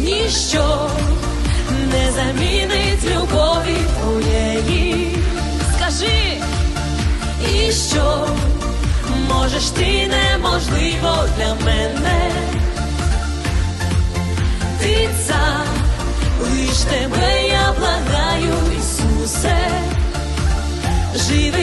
ніщо не замінить любові твоєї. Скажи, і що можеш ти неможливо для мене. Ти цар, лиш тебе я благаю, Ісусе, живи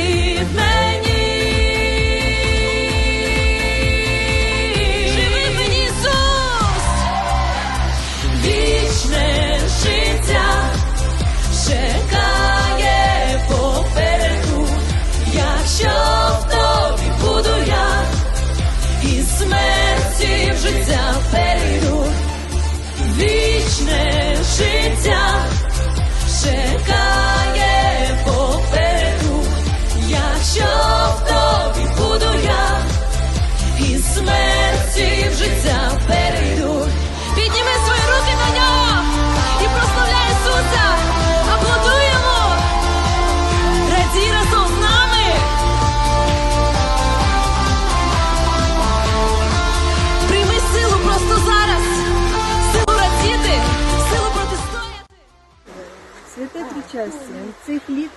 Святе причастя, цей хліб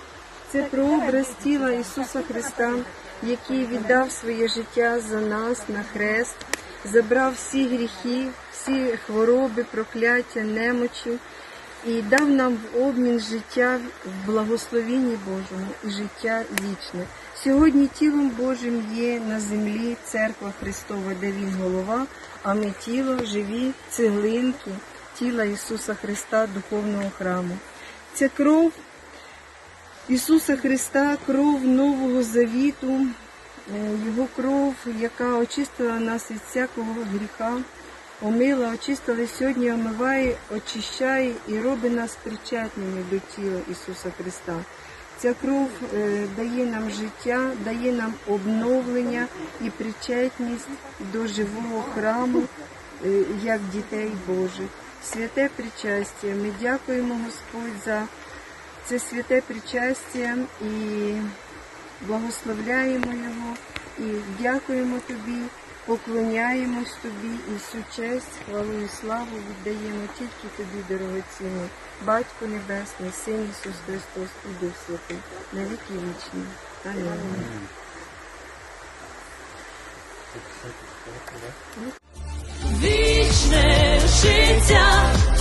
це прообраз тіла Ісуса Христа, який віддав своє життя за нас на хрест, забрав всі гріхи, всі хвороби, прокляття, немочі і дав нам в обмін життя в благословенні Божому і життя вічне. Сьогодні тілом Божим є на землі церква Христова, де Він голова, а ми тіло, живі цеглинки тіла Ісуса Христа, духовного храму. Це кров Ісуса Христа, кров Нового Завіту, е, Його кров, яка очистила нас від всякого гріха, омила, очистила сьогодні, омиває, очищає і робить нас причетними до тіла Ісуса Христа. Ця кров е, дає нам життя, дає нам обновлення і причетність до живого храму, е, як дітей Божих. Святе причастя. Ми дякуємо Господь за це святе причастя і благословляємо Його і дякуємо Тобі, поклоняємось Тобі і всю честь, хвалу і славу віддаємо тільки Тобі, дорогоцінний, Батько Небесний, Син Ісус Христос і Дух Святий, на віки вічні. Амінь. Вічне життя чекає